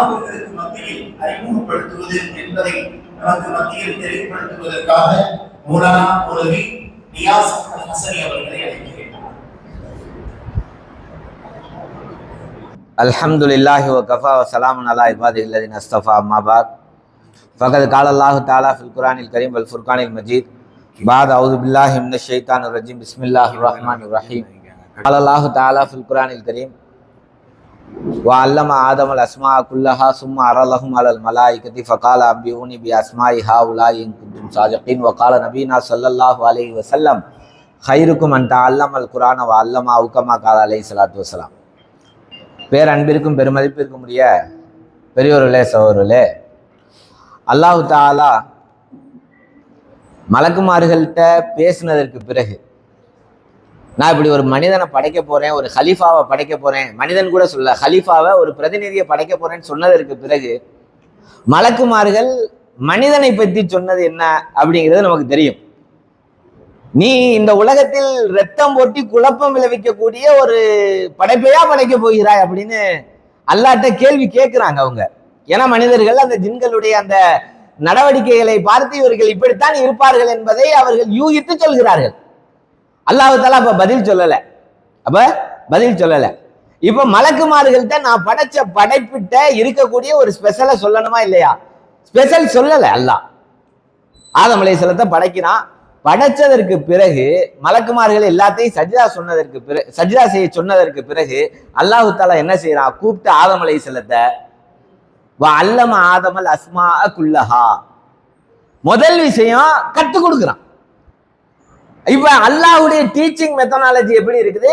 மாணவர்களுக்கு மத்தியில் அறிமுகப்படுத்துவது என்பதை நமக்கு மத்தியில் தெளிவுபடுத்துவதற்காக மூலானா உலகி நியாஸ் அல் ஹசனி அவர்களை அழைக்கிறேன் الحمد لله وكفى وسلام على عباده الذين اصطفى اما بعد فقد قال الله تعالى في القران الكريم والفرقان المجيد بعد اعوذ بالله من الشيطان الرجيم بسم الله الرحمن الرحيم قال الله تعالى في القران الكريم وعلم آدم الأسماء كلها ثم عرضهم على الملائكة فقال أنبئوني بأسماء هؤلاء إن كنتم صادقين وقال نبينا صلى الله عليه وسلم خيركم من تعلم القرآن وعلم أو كما قال عليه الصلاة والسلام பேரன்பிற்கும் பெருமதிப்பிற்கும் உரிய பெரியோர்களே சகோதரர்களே அல்லாஹு தாலா மலக்குமார்கள்ட்ட பேசினதற்கு பிறகு நான் இப்படி ஒரு மனிதனை படைக்க போறேன் ஒரு ஹலீஃபாவை படைக்க போறேன். மனிதன் கூட சொல்ல ஹலீஃபாவை ஒரு பிரதிநிதியை படைக்க போறேன்னு சொன்னதற்கு பிறகு மலக்குமார்கள் மனிதனை பற்றி சொன்னது என்ன அப்படிங்கிறது நமக்கு தெரியும். நீ இந்த உலகத்தில் ரத்தம் போட்டி குழப்பம் விளைவிக்கக்கூடிய ஒரு படைப்பையா படைக்க போகிறாய் அப்படின்னு அல்லாட்ட கேள்வி கேட்கிறாங்க அவங்க. ஏன்னா மனிதர்கள் அந்த ஜின்களுடைய அந்த நடவடிக்கைகளை பார்த்து இவர்கள் இப்படித்தான் இருப்பார்கள் என்பதை அவர்கள் யூகித்து சொல்கிறார்கள். அல்லாஹு தாலா அப்ப பதில் சொல்லலை. அப்ப பதில் சொல்லலை. இப்ப மலக்குமார்கள்ட்ட நான் படைச்ச படைப்பிட்ட இருக்கக்கூடிய ஒரு ஸ்பெஷலை சொல்லணுமா இல்லையா? ஸ்பெஷல் சொல்லலை அல்லாஹ். ஆதம் அலைஹிஸ்ஸலாத்தை படைக்கிறான். படைச்சதற்கு பிறகு மலக்குமார்கள் எல்லாத்தையும் சஜிதா சொன்னதற்கு பிறகு சஜிதா செய்ய சொன்னதற்கு பிறகு அல்லாஹு தாலா என்ன செய்யறான் கூப்பிட்டு ஆதம் அலைஹிஸ்ஸலாத்தை வ அல்லம ஆதமல் அஸ்மா குல்லஹா. முதல் விஷயம் கற்றுக் கொடுக்குறான். இப்ப அல்லாஹ்வுடைய டீச்சிங் மெத்தனாலஜி எப்படி இருக்குது?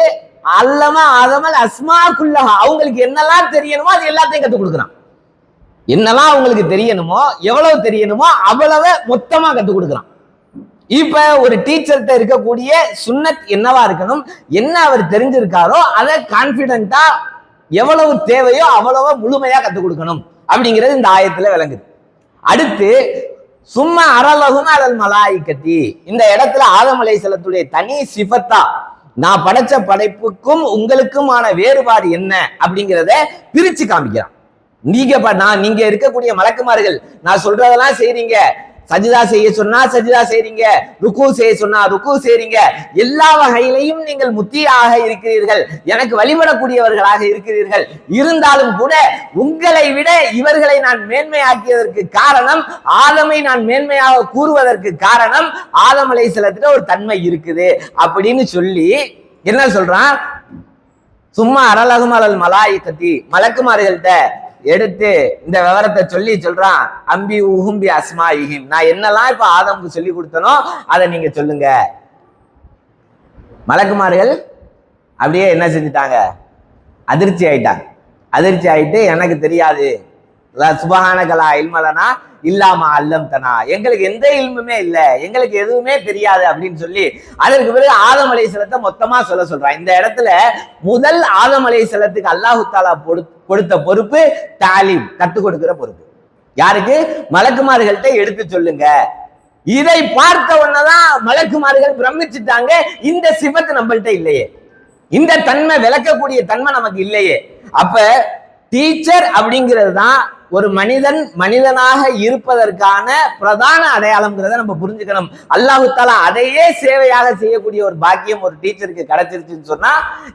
அல்லமா ஆதமல் அஸ்மா குல்லஹா அவங்களுக்கு என்னெல்லாம் தெரியணுமோ அது எல்லாத்தையும் கற்றுக் கொடுக்குறான். என்னெல்லாம் அவங்களுக்கு தெரியணுமோ எவ்வளவு தெரியணுமோ அவ்வளவு மொத்தமா கற்றுக் கொடுக்குறான். இப்ப ஒரு டீச்சர்கிட்ட இருக்கக்கூடிய சுன்னத் என்னவா இருக்கணும் என்ன அவர் தெரிஞ்சிருக்காரோ அதை கான்பிடண்டா எவ்வளவு தேவையோ அவ்வளவு முழுமையா கற்றுக் கொடுக்கணும். அப்படிங்கிறது இந்த ஆயத்துல விளங்குது. அடுத்து சும்மா அரலகும் அலல் மலாய்க்கத்தி. இந்த இடத்துல ஆதம் செலத்துடைய தனி சிபத்தா நான் படைச்ச படைப்புக்கும் உங்களுக்குமான வேறுபாடு என்ன அப்படிங்கிறத பிரிச்சு காமிக்கிறான். நீங்க ப- நான் நீங்க இருக்கக்கூடிய மலக்குமார்கள் நான் சொல்றதெல்லாம் செய்றீங்க. சஜிதா செய்ய சொன்னா சஜிதா செய்றீங்க ருக்கு செய்ய சொன்னா ருக்கு செய்றீங்க. எல்லா வகையிலையும் நீங்கள் முத்தியாக இருக்கிறீர்கள். எனக்கு வழிபடக்கூடியவர்களாக இருக்கிறீர்கள். இருந்தாலும் கூட உங்களை விட இவர்களை நான் மேன்மையாக்கியதற்கு காரணம் ஆதமை நான் மேன்மையாக கூறுவதற்கு காரணம் ஆதம் அலைஹிஸ்ஸலாத்துல ஒரு தன்மை இருக்குது. அப்படின்னு சொல்லி என்ன சொல்றான்? சும்மா அரலகுமலல் அலல் மலாயிக்கத்தி மலக்குமார்கள்ட்ட எடுத்து இந்த விவரத்தை சொல்லி சொல்றான் அம்பி உஹும்பி அஸ்மா இஹிம் நான் என்னெல்லாம் இப்ப ஆதமுக்கு சொல்லி கொடுத்தனோ அதை நீங்க சொல்லுங்க. மலக்குமார்கள் அப்படியே என்ன செஞ்சுட்டாங்க? அதிர்ச்சி ஆயிட்டாங்க. அதிர்ச்சி ஆயிட்டு எனக்கு தெரியாது. சுபகான கலா இல்மலனா இல்லாம அல்லம் தனா எங்களுக்கு எந்த இல்முமே இல்லை. எங்களுக்கு எதுவுமே தெரியாது அப்படின்னு சொல்லி அதற்கு பிறகு ஆதம் அலைஹிஸ்ஸலாத்தை மொத்தமா சொல்ல சொல்றான். இந்த இடத்துல முதல் ஆதம் அலைஹிஸ்ஸலாத்துக்கு அல்லாஹு தாலா கொடுத்த பொறுப்பு தாலிம் கற்றுக் கொடுக்கிற பொறுப்பு. யாருக்கு? மலக்குமார்கள்ட்ட எடுத்து சொல்லுங்க. இதை பார்த்த உடனேதான் மலக்குமார்கள் பிரமிச்சுட்டாங்க. இந்த சிவத்து நம்மள்ட்ட இல்லையே. இந்த தன்மை விளக்கக்கூடிய தன்மை நமக்கு இல்லையே. அப்ப டீச்சர் அப்படிங்கிறது தான் ஒரு மனிதன் மனிதனாக இருப்பதற்கான பிரதான அடையாளம்ங்கிறத நம்ம புரிஞ்சுக்கணும். அல்லாஹு தாலா அதையே சேவையாக செய்யக்கூடிய ஒரு பாக்கியம் ஒரு டீச்சருக்கு கிடைச்சிருச்சுன்னு சொன்னா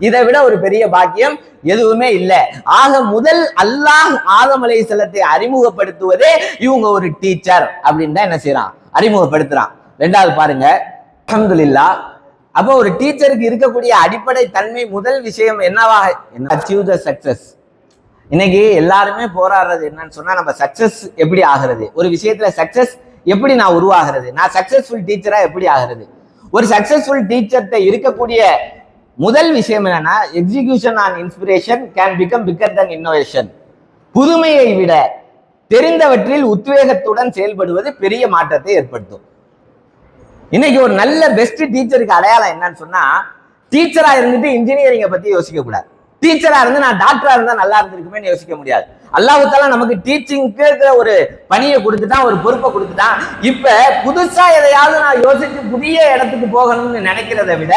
இதை விட ஒரு பெரிய பாக்கியம் எதுவுமே இல்லை. ஆக முதல் அல்லாஹ் ஆதம் செல்லத்தை அறிமுகப்படுத்துவதே இவங்க ஒரு டீச்சர் அப்படின்னு தான் என்ன செய்யறான் அறிமுகப்படுத்துறான். ரெண்டாவது பாருங்க அஹமதுல்லா அப்போ ஒரு டீச்சருக்கு இருக்கக்கூடிய அடிப்படை தன்மை முதல் விஷயம் என்னவாக அச்சீவ் த சக்சஸ் இன்னைக்கு எல்லாருமே போராடுறது என்னன்னு சொன்னா நம்ம சக்சஸ் எப்படி ஆகிறது? ஒரு விஷயத்துல சக்சஸ் எப்படி நான் உருவாகிறது? நான் சக்சஸ்ஃபுல் டீச்சரா எப்படி ஆகிறது? ஒரு சக்சஸ்ஃபுல் டீச்சர்கிட்ட இருக்கக்கூடிய முதல் விஷயம் என்னன்னா execution on inspiration can become bigger than innovation புதுமையை விட தெரிந்தவற்றில் உத்வேகத்துடன் செயல்படுவது பெரிய மாற்றத்தை ஏற்படுத்தும். இன்னைக்கு ஒரு நல்ல பெஸ்ட் டீச்சருக்கு அடையாளம் என்னன்னு சொன்னா டீச்சரா இருந்துட்டு இன்ஜினியரிங்கை பத்தி யோசிக்க கூடாது. டீச்சரா இருந்து நான் டாக்டரா இருந்தா நல்லா இருந்திருக்குமே யோசிக்க முடியாது. அல்லாஹால நமக்கு நமக்கு டீச்சிங்க்கு ஒரு பணியை கொடுத்துட்டான் ஒரு பொறுப்பை கொடுத்துட்டான் இப்ப புதுசா எதையாவது நான் யோசிச்சு புதிய இடத்துக்கு போகணும்னு நினைக்கிறதை விட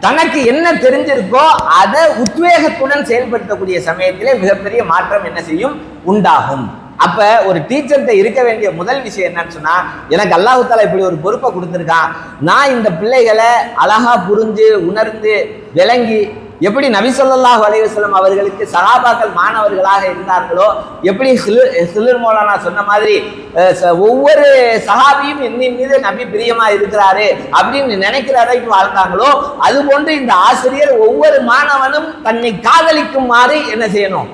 தனக்கு என்ன தெரிஞ்சிருக்கோ அதை உத்வேகத்துடன் செயல்படுத்தக்கூடிய சமயத்திலே மிகப்பெரிய மாற்றம் என்ன செய்யும்? உண்டாகும். அப்ப ஒரு டீச்சர்கிட்ட இருக்க வேண்டிய முதல் விஷயம் என்னன்னு சொன்னா எனக்கு அல்லாஹால இப்படி ஒரு பொறுப்பை கொடுத்துருக்கான். நான் இந்த பிள்ளைகளை அழகா புரிஞ்சு உணர்ந்து விளங்கி எப்படி நபிசல்லாஹ் அலைவசலம் அவர்களுக்கு சகாபாக்கள் மாணவர்களாக இருந்தார்களோ எப்படி சிலிர் சிலிர் மௌலானா சொன்ன மாதிரி ச- ஒவ்வொரு சகாபியும் என்னின் மீது நபி பிரியமா இருக்கிறாரு அப்படின்னு நினைக்கிற அளவுக்கு வாழ்ந்தாங்களோ அது போன்று இந்த ஆசிரியர் ஒவ்வொரு மாணவனும் தன்னை காதலிக்குமாறு என்ன செய்யணும்?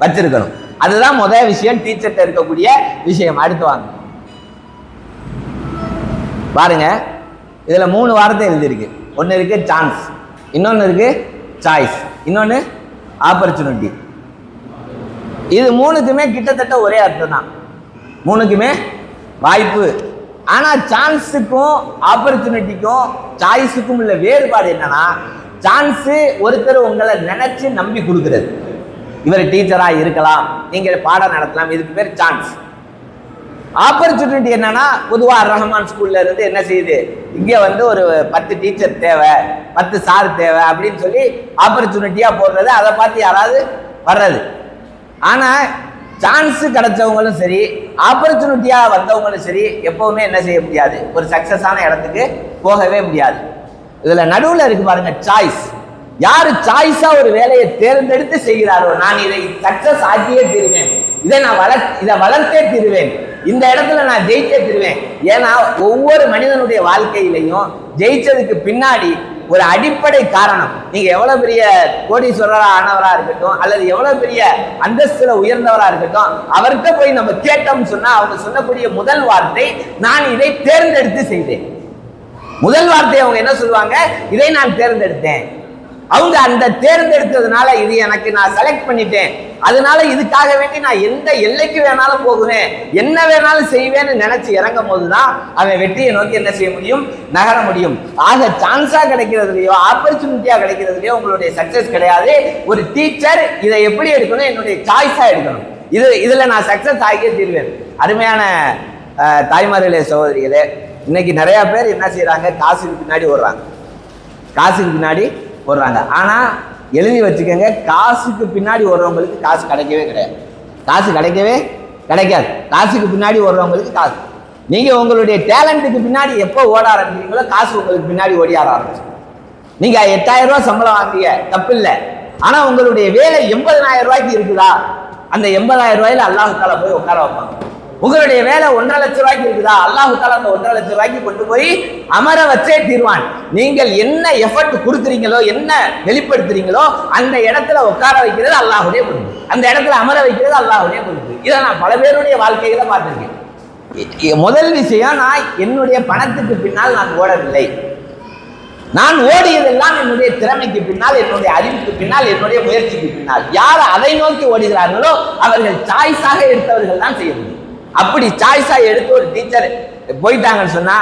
வச்சிருக்கணும். அதுதான் முதல் விஷயம் டீச்சர்கிட்ட இருக்கக்கூடிய விஷயம். அடுத்து வாங்க. பாருங்க. இதில் மூணு வார்த்தை எழுதியிருக்கு. ஒன்று இருக்கு சான்ஸ் இன்னொன்று இருக்குது சாய்ஸ் இன்னொன்று ஆப்பர்ச்சுனிட்டி இது மூணுக்குமே கிட்டத்தட்ட ஒரே அர்த்தம் தான் மூணுக்குமே வாய்ப்பு. ஆனால் சான்ஸுக்கும் ஆப்பர்ச்சுனிட்டிக்கும் சாய்ஸுக்கும் உள்ள வேறுபாடு என்னன்னா சான்ஸு ஒருத்தர் உங்களை நினைச்சு நம்பி கொடுக்குறது. இவர் டீச்சராக இருக்கலாம். நீங்கள் பாடம் நடத்தலாம். இதுக்கு பேர் சான்ஸ் ஆப்பர்ச்சுனிட்டி என்னன்னா பொதுவாக ரஹ்மான் ஸ்கூல்ல இருந்து என்ன செய்யுது? இங்கே வந்து ஒரு பத்து டீச்சர் தேவை பத்து சார் தேவை அப்படின்னு சொல்லி ஆப்பர்ச்சுனிட்டியாக போடுறது அதை பார்த்து யாராவது வர்றது. ஆனால் சான்ஸ் கிடைச்சவங்களும் சரி ஆப்பர்ச்சுனிட்டியாக வந்தவங்களும் சரி எப்போவுமே என்ன செய்ய முடியாது? ஒரு சக்சஸான இடத்துக்கு போகவே முடியாது. இதில் நடுவில் இருக்கு பாருங்க சாய்ஸ் யார் சாய்ஸாக ஒரு வேலையை தேர்ந்தெடுத்து செய்கிறாரோ நான் இதை சக்ஸஸ் ஆக்கியே தீருவேன். இதை நான் வளர் இதை வளர்த்தே தீருவேன். இந்த இடத்துல நான் ஜெயிச்சே தருவேன். ஏன்னா ஒவ்வொரு மனிதனுடைய வாழ்க்கையிலையும் ஜெயிச்சதுக்கு பின்னாடி ஒரு அடிப்படை காரணம். நீங்க எவ்வளவு பெரிய கோடீஸ்வரரா ஆனவரா இருக்கட்டும் அல்லது எவ்வளவு பெரிய அந்தஸ்துல உயர்ந்தவரா இருக்கட்டும் அவர்கிட்ட போய் நம்ம கேட்டோம்னு சொன்னா அவங்க சொல்லக்கூடிய முதல் வார்த்தை நான் இதை தேர்ந்தெடுத்து செய்தேன். முதல் வார்த்தை அவங்க என்ன சொல்லுவாங்க? இதை நான் தேர்ந்தெடுத்தேன். அவங்க அந்த தேர்ந்தெடுத்ததுனால இது எனக்கு நான் செலக்ட் பண்ணிட்டேன். அதனால இதுக்காக வேண்டி நான் எந்த எல்லைக்கு வேணாலும் போகுவேன். என்ன வேணாலும் செய்வேன்னு நினைச்சு இறங்கும் போதுதான் அவன் வெற்றியை நோக்கி என்ன செய்ய முடியும்? நகர முடியும். ஆக சான்ஸா கிடைக்கிறதுலையோ ஆப்பர்ச்சுனிட்டியா கிடைக்கிறதுலையோ உங்களுடைய சக்சஸ் கிடையாது. ஒரு டீச்சர் இதை எப்படி எடுக்கணும்? என்னுடைய சாய்ஸா எடுக்கணும். இது இதுல நான் சக்சஸ் ஆகியே தீர்வேன். அருமையான தாய்மார்களே சகோதரிகளே இன்னைக்கு நிறைய பேர் என்ன செய்கிறாங்க காசுக்கு பின்னாடி ஓடுறாங்க. காசுக்கு பின்னாடி போடுறாங்க. ஆனால் எழுதி வச்சுக்கோங்க காசுக்கு பின்னாடி ஓடுறவங்களுக்கு காசு கிடைக்கவே கிடையாது. காசு கிடைக்கவே கிடைக்காது. காசுக்கு பின்னாடி ஓடுறவங்களுக்கு காசு. நீங்கள் உங்களுடைய டேலண்ட்டுக்கு பின்னாடி எப்போ ஓட ஆரம்பிக்கிறீங்களோ காசு உங்களுக்கு பின்னாடி ஓடி ஆரம்பிச்சு நீங்கள் எட்டாயிரம் ரூபாய் சம்பளம் வாங்குறீங்க தப்பு இல்லை ஆனால் உங்களுடைய வேலை எண்பதனாயிரம் ரூபாய்க்கு இருக்குதா? அந்த எண்பதாயிரம் ரூபாயில அல்லாஹால போய் உட்கார வைப்பாங்க. உங்களுடைய வேலை ஒன்றரை லட்சம் ரூபாய்க்கு இருக்குதா? அல்லாஹு தாலா அந்த ஒன்றரை லட்சம் ரூபாய்க்கு கொண்டு போய் அமர வச்சே தீர்வான். நீங்கள் என்ன எஃபர்ட் கொடுக்குறீங்களோ என்ன வெளிப்படுத்துறீங்களோ அந்த இடத்துல உட்கார வைக்கிறது அல்லாஹுடைய பொறுப்பு அந்த இடத்துல அமர வைக்கிறது அல்லாஹுடைய பொறுப்பு இதை நான் பல பேருடைய வாழ்க்கையில பார்த்துருக்கேன். முதல் விஷயம் நான் என்னுடைய பணத்துக்கு பின்னால் நான் ஓடவில்லை. நான் ஓடியதெல்லாம் என்னுடைய திறமைக்கு பின்னால் என்னுடைய அறிவுக்கு பின்னால் என்னுடைய முயற்சிக்கு பின்னால். யார் அதை நோக்கி ஓடுகிறார்களோ அவர்கள் சாய்ஸாக எடுத்தவர்கள் தான் செய்ய முடியும். அப்படி சாய்ஸா எடுத்து ஒரு டீச்சர் போயிட்டாங்கன்னு சொன்னா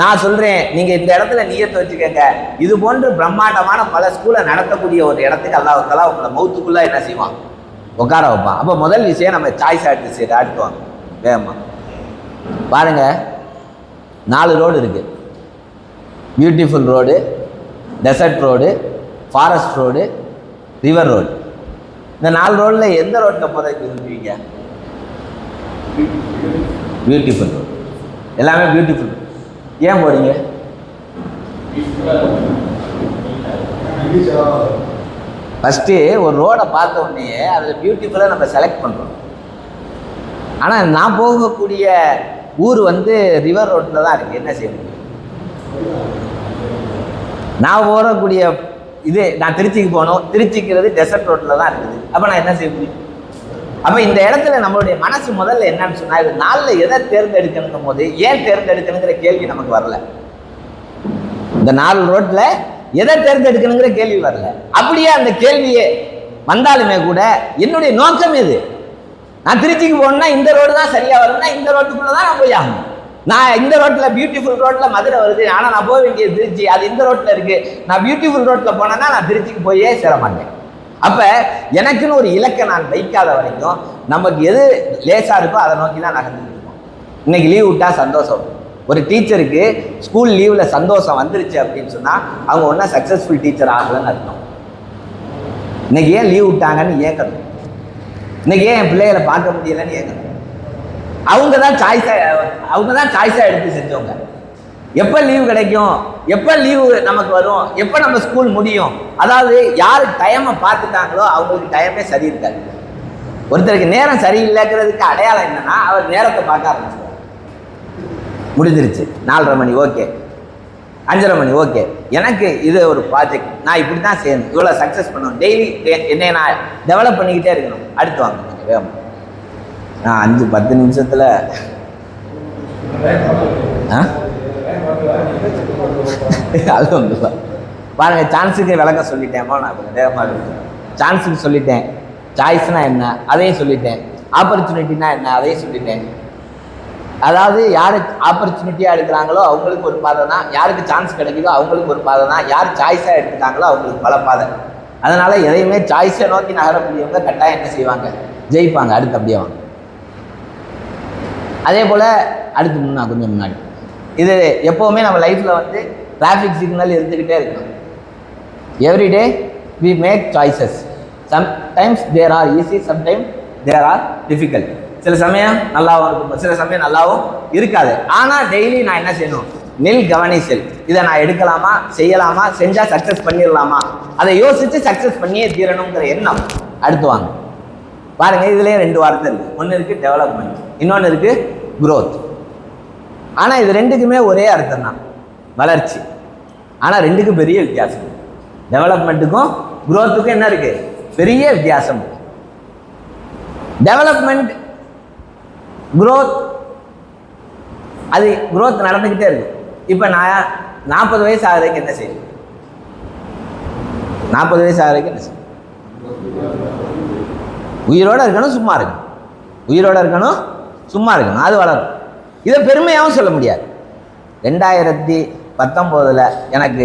நான் சொல்றேன் நீங்க இந்த இடத்துல நீயத்தை வச்சுக்கோங்க. இது போன்று பிரம்மாண்டமான பல ஸ்கூலை நடத்தக்கூடிய ஒரு இடத்துக்கு அல்லாவுக்கெல்லாம் உங்களை மௌத்துக்குள்ள என்ன செய்வான்? உட்கார வைப்பான். அப்போ முதல் விஷயம் நம்ம சாய்ஸ் எடுத்து சரி அடுத்து வேகமா. பாருங்க. நாலு ரோடு இருக்கு. Beautiful road desert road forest road river road இந்த நாலு ரோடில் எந்த ரோட்டில் போகிறதுக்கு விரும்புவீங்க? பியூட்டிஃபுல் எல்லாமே பியூட்டிஃபுல் ஏன் போறீங்க? ஃபஸ்ட்டு ஒரு ரோடை பார்த்த உடனே அதில் பியூட்டிஃபுல்லாக நம்ம செலக்ட் பண்ணுறோம் ஆனால் நான் போகக்கூடிய ஊர் வந்து ரிவர் ரோட்டில் தான் இருக்குது என்ன செய்ய முடியும்? நான் போகக்கூடிய இது நான் திருச்சிக்கு போகணும். திருச்சிக்கிறது டெசர்ட் ரோட்டில் தான் இருக்குது. அப்போ நான் என்ன செய்ய முடியும்? அப்போ இந்த இடத்துல நம்மளுடைய மனசு முதல்ல என்னன்னு சொன்னால் இது நாளில் எதை தேர்ந்தெடுக்கணும் போது ஏன் தேர்ந்தெடுக்கணுங்கிற கேள்வி நமக்கு வரல. இந்த நாலு ரோட்டில் எதை தேர்ந்தெடுக்கணுங்கிற கேள்வி வரல. அப்படியே அந்த கேள்வியே வந்தாலுமே கூட என்னுடைய நோக்கம் எது? நான் திருச்சிக்கு போகணும்னா இந்த ரோடு தான் சரியாக வரும்னா இந்த ரோட்டுக்குள்ளே தான் நான் போய் ஆகணும். நான் இந்த ரோட்டில் பியூட்டிஃபுல் ரோட்டில் மதுரை வருது ஆனால் நான் போக வேண்டியது திருச்சி அது இந்த ரோட்டில் இருக்குது நான் பியூட்டிஃபுல் ரோட்டில் போனேன்னா நான் திருச்சிக்கு போயே சேர மாட்டேன். அப்போ எனக்குன்னு ஒரு இலக்கை நான் வைக்காத வரைக்கும் நமக்கு எது லேசாக இருக்கோ அதை நோக்கி தான் நகர்ந்துட்டு இருக்கோம். இன்னைக்கு லீவ் விட்டால் சந்தோஷம். ஒரு டீச்சருக்கு ஸ்கூல் லீவில் சந்தோஷம் வந்துருச்சு அப்படின்னு சொன்னால் அவங்க ஒன்றா சக்ஸஸ்ஃபுல் டீச்சர் ஆகலன்னு அர்த்தம். இன்னைக்கு ஏன் லீவ் விட்டாங்கன்னு ஏங்கணும் இன்னைக்கு ஏன் என் பிள்ளைகளை பார்க்க முடியலன்னு ஏங்கணும் அவங்க தான் சாய்ஸாக அவங்க தான் சாய்ஸாக எடுத்து செஞ்சவங்க. எப்போ லீவு கிடைக்கும்? எப்போ லீவு நமக்கு வரும்? எப்போ நம்ம ஸ்கூல் முடியும்? அதாவது யார் டைமை பார்த்துட்டாங்களோ அவங்களுக்கு டைமே சரி இருக்காது. ஒருத்தருக்கு நேரம் சரியில்லைங்கிறதுக்கு அடையாளம் என்னன்னா அவர் நேரத்தை பார்க்க ஆரம்பிச்சிருவார். முடிஞ்சிருச்சு. நாலரை மணி ஓகே அஞ்சரை மணி ஓகே எனக்கு இது ஒரு ப்ராஜெக்ட் நான் இப்படி தான் செய்யணும். இவ்வளோ சக்ஸஸ் பண்ணணும். டெய்லி என்னை நான் டெவலப் பண்ணிக்கிட்டே இருக்கணும். அடுத்து வாங்க கொஞ்சம் வேகமாக நான் அஞ்சு பத்து நிமிஷத்தில் ஆ? அது பாருங்கள் சான்ஸுக்கு விளக்கம் சொல்லிட்டேன். நான் கொஞ்சம் வேகமாக இருக்கு சான்ஸுக்கு சொல்லிட்டேன். சாய்ஸ்னால் என்ன? அதையும் சொல்லிட்டேன். ஆப்பர்ச்சுனிட்டினா என்ன? அதையும் சொல்லிட்டேன். அதாவது யார் ஆப்பர்ச்சுனிட்டியாக எடுக்கிறாங்களோ அவங்களுக்கு ஒரு பாதை தான். யாருக்கு சான்ஸ் கிடைக்குதோ அவங்களுக்கு ஒரு பாதை தான். யார் சாய்ஸாக எடுத்துட்டாங்களோ அவங்களுக்கு பல பாதை. அதனால் எதையுமே சாய்ஸை நோக்கி நகரக்கூடியவங்க கட்டாயம் என்ன செய்வாங்க? ஜெயிப்பாங்க. அடுத்து அப்படியே வாங்க. அதே போல் அடுத்து முன்னா கொஞ்சம் முன்னாடி. இது எப்போவுமே நம்ம லைஃப்பில் வந்து டிராஃபிக் சிக்னல் இருந்துக்கிட்டே இருக்கும். Everyday we make choices sometimes there are easy sometime there are difficult சில சமயம் நல்லாவும் இருக்கும். சில சமயம் நல்லாவும் இருக்காது. ஆனால் டெய்லி நான் என்ன செய்யணும்? நெல் கவனிசல் இதை நான் எடுக்கலாமா? செய்யலாமா? செஞ்சால் சக்ஸஸ் பண்ணிடலாமா? அதை யோசித்து சக்ஸஸ் பண்ணியே தீரணுங்கிற எண்ணம். அடுத்து வாங்க. பாருங்க இதுலேயே ரெண்டு வார்த்தை இருக்கு. ஒன்று இருக்கு டெவலப்மெண்ட் இன்னொன்று இருக்கு குரோத் ஆனால் இது ரெண்டுக்குமே ஒரே அர்த்தம் தான் வளர்ச்சி. ஆனால் ரெண்டுக்கும் பெரிய வித்தியாசம். டெவலப்மெண்ட்டுக்கும் குரோத்துக்கும் என்ன இருக்கு? பெரிய வித்தியாசம். டெவலப்மெண்ட் குரோத் அது குரோத் நடந்துக்கிட்டே இருக்கும். இப்போ நான் நாற்பது வயசு ஆகுறதுக்கு என்ன செய்யும்? நாற்பது வயசு ஆகுறதுக்கு என்ன செய்யும்? உயிரோட இருக்கணும் சும்மா இருக்கணும். உயிரோட இருக்கணும் சும்மா இருக்கணும். அது வளரும். இதை பெருமையாகவும் சொல்ல முடியாது. ரெண்டாயிரத்தி பத்தொம்போதில் எனக்கு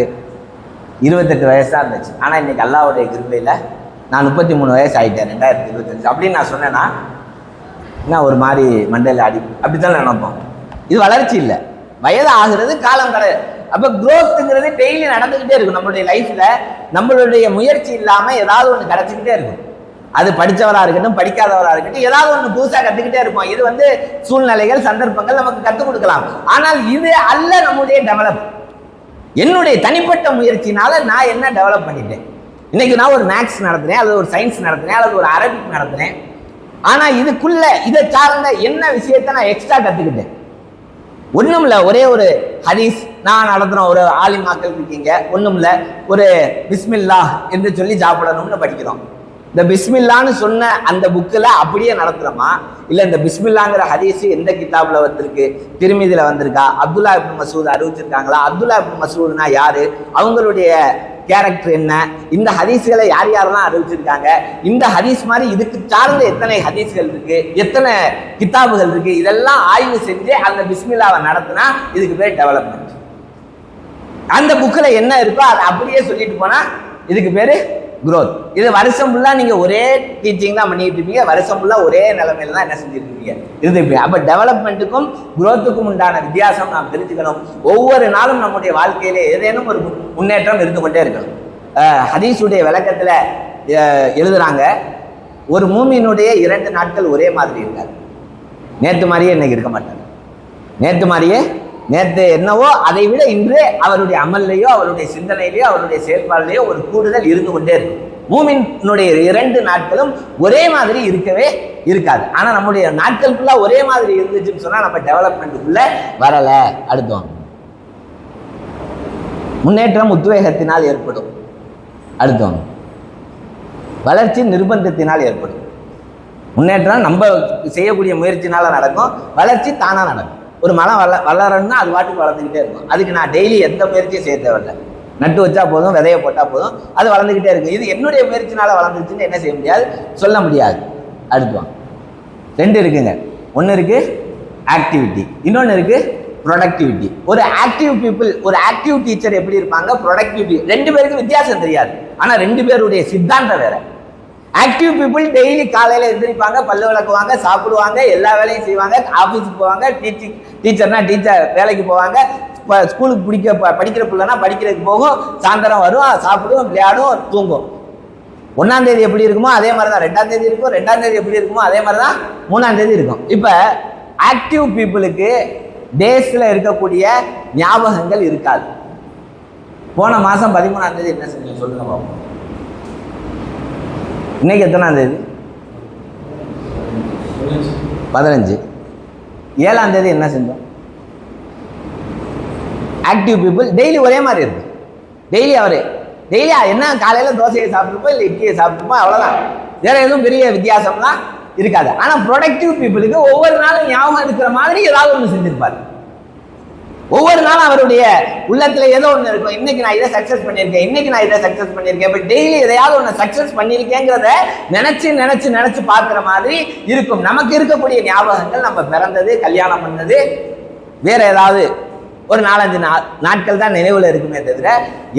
இருபத்தெட்டு வயசாக இருந்துச்சு. ஆனால் இன்றைக்கி அல்லாவுடைய கிருபையில் நான் முப்பத்தி மூணு வயசு ஆகிட்டேன் ரெண்டாயிரத்தி இருபத்தஞ்சு. அப்படின்னு நான் சொன்னேன்னா என்ன ஒரு மாதிரி மண்டையில் அடி அப்படி தான் நினைப்போம். இது வளர்ச்சி இல்லை. வயது ஆகிறது காலம் கிடையாது அப்போ குரோத்துங்கிறது டெய்லி நடந்துக்கிட்டே இருக்கும். நம்மளுடைய லைஃப்பில் நம்மளுடைய முயற்சி இல்லாமல் ஏதாவது ஒன்று கிடச்சிக்கிட்டே இருக்கும். அது படித்தவராக இருக்கட்டும் படிக்காதவராக இருக்கட்டும் ஏதாவது ஒன்று புதுசாக கற்றுக்கிட்டே இருப்போம். இது வந்து சூழ்நிலைகள் சந்தர்ப்பங்கள் நமக்கு கற்றுக் கொடுக்கலாம். ஆனால் இது அல்ல நம்முடைய டெவலப் என்னுடைய தனிப்பட்ட முயற்சினால நான் என்ன டெவலப் பண்ணிட்டேன்? இன்னைக்கு நான் ஒரு மேக்ஸ் நடத்துனேன் அல்லது ஒரு சயின்ஸ் நடத்துனேன் அல்லது ஒரு அரபிக் நடத்துனேன் ஆனால் இதுக்குள்ள இதை சார்ந்த என்ன விஷயத்தை நான் எக்ஸ்ட்ரா கற்றுக்கிட்டேன் ஒன்றும் இல்லை ஒரே ஒரு ஹதீஸ். நான் நடத்துகிறோம் ஒரு ஆலிமாக்கள் இருக்கீங்க. ஒன்றும் இல்லை ஒரு பிஸ்மில்லா என்று சொல்லி சாப்பிடணும்னு படிக்கிறோம். இந்த பிஸ்மில்லான்னு சொன்ன அந்த புக்கில் அப்படியே நடத்துகிறோமா இல்லை இந்த பிஸ்மில்லாங்கிற ஹதீஸ் எந்த கிதாபில் வந்திருக்கு? திருமதியில் வந்திருக்கா? அப்துல்லா இப்னு மசூத் அறிவிச்சிருக்காங்களா? அப்துல்லா இப்னு மசூத்னா யார்? அவங்களுடைய கேரக்டர் என்ன? இந்த ஹதீஸ்களை யார் யாரெல்லாம் அறிவிச்சிருக்காங்க? இந்த ஹதீஸ் மாதிரி இதுக்கு சார்ந்த எத்தனை ஹதீஸ்கள் இருக்கு? எத்தனை கிதாபுகள் இருக்கு? இதெல்லாம் ஆய்வு செஞ்சு அந்த பிஸ்மில்லாவை நடத்தினா இதுக்கு பேர் டெவலப்மெண்ட் அந்த புக்கில் என்ன இருக்கோ அதை அப்படியே சொல்லிட்டு போனால் இதுக்கு பேர் குரோத் இது வருஷம் ஃபுல்லாக நீங்கள் ஒரே டீச்சிங் தான் பண்ணிட்டு இருப்பீங்க வருஷம் ஃபுல்லாக ஒரே நிலைமையில தான் என்ன செஞ்சுட்டு இருப்பீங்க இருந்துருப்பீங்க அப்போ டெவலப்மெண்ட்டுக்கும் குரோத்துக்கும் உண்டான வித்தியாசம் நாம் தெரிஞ்சுக்கணும். ஒவ்வொரு நாளும் நம்முடைய வாழ்க்கையிலே ஏதேனும் ஒரு முன்னேற்றம் இருந்து கொண்டே இருக்கணும். அஹ் ஹதீஸுடைய விளக்கத்துல எழுதுறாங்க ஒரு மூமியினுடைய இரண்டு நாட்கள் ஒரே மாதிரி இருக்காது நேற்று மாதிரியே இன்னைக்கு இருக்க மாட்டாங்க நேற்று மாதிரியே நேற்று என்னவோ அதை விட இன்று அவருடைய அமல்லையோ அவருடைய சிந்தனையிலேயோ அவருடைய செயல்பாடுலையோ ஒரு கூடுதல் இருந்து கொண்டே இருக்கும் மூமினுடைய இரண்டு நாட்களும் ஒரே மாதிரி இருக்கவே இருக்காது. ஆனால் நம்முடைய நாட்கள் ஃபுல்லாக ஒரே மாதிரி இருந்துச்சுன்னு சொன்னால் நம்ம டெவலப்மெண்ட்டுக்குள்ளே வரலை. அடுத்தோம் முன்னேற்றம் உத்வேகத்தினால் ஏற்படும். அடுத்தோம் வளர்ச்சி நிர்பந்தத்தினால் ஏற்படும். முன்னேற்றம் நம்ம செய்யக்கூடிய முயற்சினால நடக்கும். வளர்ச்சி தானாக நடக்கும். ஒரு மரம் வள வளரணும்னா அது பாட்டுக்கு வளர்ந்துக்கிட்டே இருக்கும். அதுக்கு நான் டெய்லி எந்த முயற்சியும் செய்ய தேவையில்லை. நட்டு வச்சா போதும் விதைய போட்டால் போதும் அது வளர்ந்துக்கிட்டே இருக்கும். இது என்னுடைய முயற்சினால வளர்ந்துச்சுன்னு என்ன செய்ய முடியாது? சொல்ல முடியாது. அடுத்துவாங்க ரெண்டு இருக்குங்க. ஒன்று இருக்குது ஆக்டிவிட்டி இன்னொன்று இருக்குது ப்ரொடக்டிவிட்டி ஒரு ஆக்டிவ் பீப்புள் ஒரு ஆக்டிவ் டீச்சர் எப்படி இருப்பாங்க? ப்ரொடக்டிவிட்டி ரெண்டு பேருக்கு வித்தியாசம் தெரியாது. ஆனால் ரெண்டு பேருடைய சித்தாந்தம் வேறு. ஆக்டிவ் பீப்புள் டெய்லி காலையில் எழுந்திரிப்பாங்க பல்லு விளக்குவாங்க சாப்பிடுவாங்க எல்லா வேலையும் செய்வாங்க. ஆஃபீஸுக்கு போவாங்க டீச்சிங் டீச்சர்னா டீச்சர் வேலைக்கு போவாங்க. இப்போ ஸ்கூலுக்கு பிடிக்க ப- படிக்கிற பிள்ளைனா படிக்கிறதுக்கு போகும். சாயந்தரம் வரும் சாப்பிடும் விளையாடும் தூங்கும் ஒன்றாம் தேதி எப்படி இருக்குமோ அதே மாதிரி தான் ரெண்டாம் தேதி இருக்கும் ரெண்டாம் தேதி எப்படி இருக்குமோ அதே மாதிரி தான் மூணாம் தேதி இருக்கும். இப்போ ஆக்டிவ் பீப்புளுக்கு டேஸில் இருக்கக்கூடிய ஞாபகங்கள் இருக்காது. போன மாதம் பதிமூணாம் தேதி என்ன செஞ்சு சொல்லுங்க பாப்போம். இன்றைக்கி எத்தனாம் தேதி பதினஞ்சு. ஏழாம் தேதி என்ன செஞ்சோம்? ஆக்டிவ் பீப்புள் டெய்லி ஒரே மாதிரி இருக்கு. டெய்லி அவரே. டெய்லி என்ன காலையில் தோசையை சாப்பிட்ருப்போம் இல்லை இட்லியை சாப்பிட்ருப்போம் அவ்வளோதான் வேறு எதுவும் பெரிய வித்தியாசம்லாம் இருக்காது. ஆனால் ப்ரொடக்டிவ் பீப்புளுக்கு ஒவ்வொரு நாளும் ஞாபகம் இருக்கிற மாதிரி ஏதாவது ஒன்று செஞ்சுருப்பாரு. ஒவ்வொரு நாளும் அவருடைய உள்ளத்துல ஏதோ ஒன்று இருக்கும். இன்னைக்கு நான் இதை சக்ஸஸ் பண்ணியிருக்கேன் இன்னைக்கு நான் இதை சக்ஸஸ் பண்ணியிருக்கேன். இப்போ டெய்லி எதையாவது ஒன்று சக்ஸஸ் பண்ணியிருக்கேங்கிறத நினைச்சு நினைச்சு நினைச்சு பார்க்குற மாதிரி இருக்கும். நமக்கு இருக்கக்கூடிய ஞாபகங்கள் நம்ம பிறந்தது கல்யாணம் பண்ணது வேற ஏதாவது ஒரு நாலஞ்சு நா நாட்கள் தான் நினைவில் இருக்குமே தவிர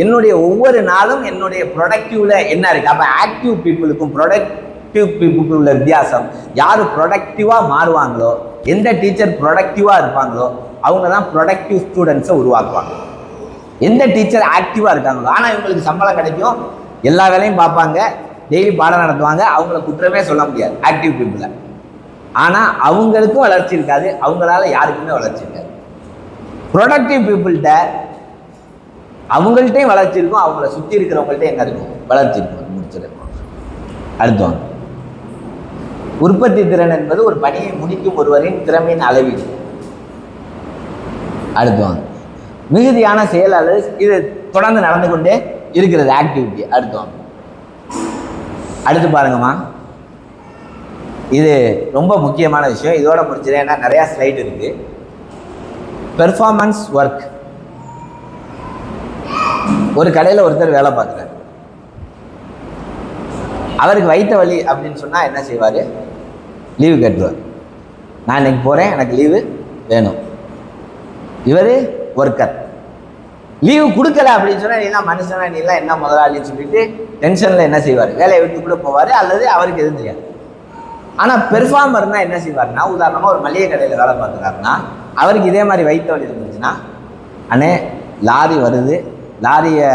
என்னுடைய ஒவ்வொரு நாளும் என்னுடைய ப்ரொடக்டிவ்ல என்ன இருக்கு? அப்போ ஆக்டிவ் பீப்புளுக்கும் ப்ரொடக்டிவ் பீப்புளுக்கும் உள்ள வித்தியாசம். யார் ப்ரொடக்டிவாக மாறுவாங்களோ எந்த டீச்சர் ப்ரொடக்டிவாக இருப்பாங்களோ அவங்க தான் ப்ரொடக்டிவ் ஸ்டூடெண்ட்ஸை உருவாக்குவாங்க. எந்த டீச்சர் ஆக்டிவாக இருக்காங்களோ ஆனால் இவங்களுக்கு சம்பளம் கிடைக்கும் எல்லா வேலையும் பார்ப்பாங்க டெய்லி பாடம் நடத்துவாங்க அவங்கள குற்றமே சொல்ல முடியாது ஆக்டிவ் பீப்புளை ஆனால் அவங்களுக்கும் வளர்ச்சி இருக்காது அவங்களால யாருக்குமே வளர்ச்சி இருக்காது. ப்ரொடக்டிவ் பீப்புள்கிட்ட அவங்கள்ட்டையும் வளர்ச்சி இருக்கும் அவங்கள சுற்றி இருக்கிறவங்கள்ட்ட என்ன இருக்கும்? வளர்ச்சி இருக்கும். முடிச்சிருக்கும் அடுத்தவங்க உற்பத்தி திறன் என்பது ஒரு பணியை முடிக்கும் ஒருவரின் திறமையின் அளவீடு. அடுத்துவாங்க மிகுதியான செயல் அல்லது இது தொடர்ந்து நடந்து கொண்டே இருக்கிறது ஆக்டிவிட்டி அடுத்துவாங்க அடுத்து பாருங்கம்மா. இது ரொம்ப முக்கியமான விஷயம். இதோட முடிச்சிடறேன் ஏன்னா நிறையா ஸ்லைட் இருக்கு. பெர்ஃபார்மன்ஸ் ஒர்க் ஒரு கடையில் ஒருத்தர் வேலை பார்க்குறாரு. அவருக்கு வைத்த வலி அப்படின்னு சொன்னால் என்ன செய்வார்? லீவு கட்டுவார் நான் இன்னைக்கு போகிறேன் எனக்கு லீவு வேணும். இவர் ஒர்க்கர் லீவு கொடுக்கல அப்படின்னு சொன்னால் நீலாம் மனுஷனா? நீலாம் என்ன முதலாளின்னு சொல்லிட்டு டென்ஷனில் என்ன செய்வார்? வேலையை விட்டு கூட போவார் அல்லது அவருக்கு எதுவும் தெரியாது. ஆனால் பெர்ஃபார்மர்னால் என்ன செய்வார்னா உதாரணமாக ஒரு மளிகை கடையில் வேலை பார்க்குறாருன்னா அவருக்கு இதே மாதிரி வயிற்று வலி இருந்துச்சுன்னா அண்ணே லாரி வருது. லாரியை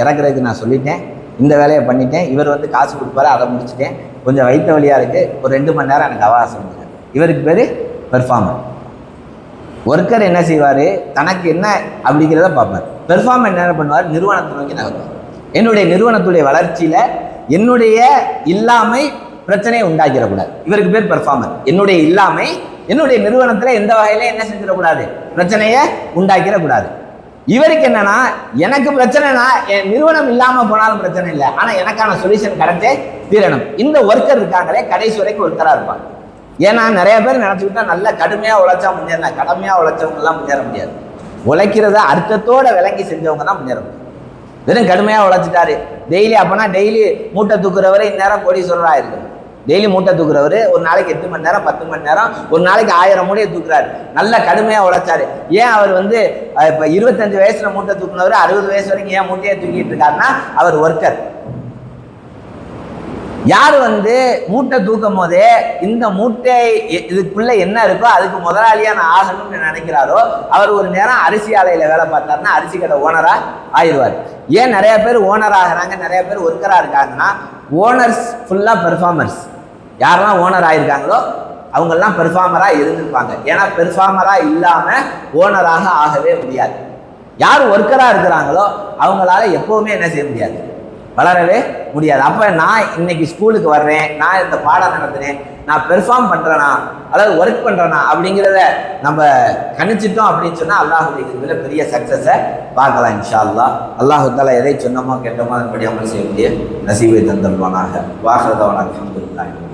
இறக்குறதுக்கு நான் சொல்லிட்டேன். இந்த வேலையை பண்ணிட்டேன். இவர் வந்து காசு கொடுப்பாரு அதை முடிச்சிட்டேன். கொஞ்சம் வயிற்று வழியாக இருக்குது ஒரு ரெண்டு மணி நேரம் எனக்கு அவகாசம் கொடுங்க. இவருக்கு பேர் பெர்ஃபார்மர் ஒர்க்கர் என்ன செய்வார்? தனக்கு என்ன அப்படிங்கிறத பார்ப்பார். பெர்ஃபார்மர் என்ன பண்ணுவார்? நிறுவனத்தை நோக்கி நகர்வார். என்னுடைய நிறுவனத்துடைய வளர்ச்சியில் என்னுடைய இல்லாமை பிரச்சனையை உண்டாக்கிடக்கூடாது. இவருக்கு பேர் பெர்ஃபார்மர் என்னுடைய இல்லாமை என்னுடைய நிறுவனத்தில் எந்த வகையில என்ன செஞ்சிடக்கூடாது? பிரச்சனையை உண்டாக்கிடக்கூடாது. இவருக்கு என்னன்னா எனக்கு பிரச்சனைனா என் நிறுவனம் இல்லாமல் போனாலும் பிரச்சனை இல்லை. ஆனால் எனக்கான சொல்யூஷன் கிடைச்சே தீரணும். இந்த ஒர்க்கர் இருக்காங்களே கடைசி வரைக்கும் ஒருத்தராக இருப்பாங்க. ஏன்னா நிறைய பேர் நினச்சிக்கிட்டா நல்லா கடுமையாக உழைச்சா முன்னேறலாம் கடமையாக உழைச்சவங்களா முன்னேற முடியாது. உழைக்கிறத அர்த்தத்தோட விளங்கி செஞ்சவங்க தான் முன்னேற முடியும். வெறும் கடுமையாக உழைச்சிட்டாரு. டெய்லி அப்போனா டெய்லி மூட்டை தூக்குறவரை இந்நேரம் கோடீஸ்வரரா இருக்கு டெய்லி மூட்டை தூக்குறவர் ஒரு நாளைக்கு எட்டு மணி நேரம் பத்து மணி நேரம் ஒரு நாளைக்கு ஆயிரம் மூட்டையை தூக்குறாரு. நல்லா கடுமையாக உழைச்சாரு. ஏன் அவர் வந்து இப்போ இருபத்தஞ்சு வயசில் மூட்டை தூக்குனவர் அறுபது வயசு வரைக்கும் ஏன் மூட்டையை தூக்கிட்டு இருக்காருன்னா அவர் ஒர்க்கர் யார் வந்து மூட்டை தூக்கும் போதே இந்த மூட்டை இதுக்குள்ள என்ன இருக்கோ அதுக்கு முதலாளியா நான் ஆகணும்னு நினைக்கிறாரோ அவர் ஒரு நேரம் அரிசி ஆலையில வேலை பார்த்தாருன்னா அரிசி கடை ஓனரா ஆயிடுவார். ஏன் நிறைய பேர் ஓனர் ஆகிறாங்க நிறைய பேர் ஒர்க்கரா இருக்காங்கன்னா ஓனர்ஸ் ஃபுல்லாக பெர்ஃபார்மர்ஸ் யாரெல்லாம் ஓனர் ஆயிருக்காங்களோ அவங்கெல்லாம் பெர்ஃபார்மராக இருந்திருப்பாங்க. ஏன்னா பெர்ஃபார்மராக இல்லாமல் ஓனராக ஆகவே முடியாது. யார் ஒர்க்கராக இருக்கிறாங்களோ அவங்களால எப்போவுமே என்ன செய்ய முடியாது. வளரவே முடியாது. அப்போ நான் இன்னைக்கு ஸ்கூலுக்கு வர்றேன் நான் இந்த பாடம் நடத்துனேன் நான் பெர்ஃபார்ம் பண்ணுறேனா அதாவது ஒர்க் பண்ணுறேனா அப்படிங்கிறத நம்ம கணிச்சிட்டோம் அப்படின்னு சொன்னால் அல்லாஹுடைய இதில் பெரிய சக்ஸஸை பார்க்கலாம் இன்ஷா அல்லாஹ் அல்லாஹு தாலா எதை சொன்னமோ கேட்டோமோ அதன்படி அமல் செய்ய முடிய நசீபை தந்தல்வானாக வாகரதவனாக அல்ஹம்துலில்லாஹி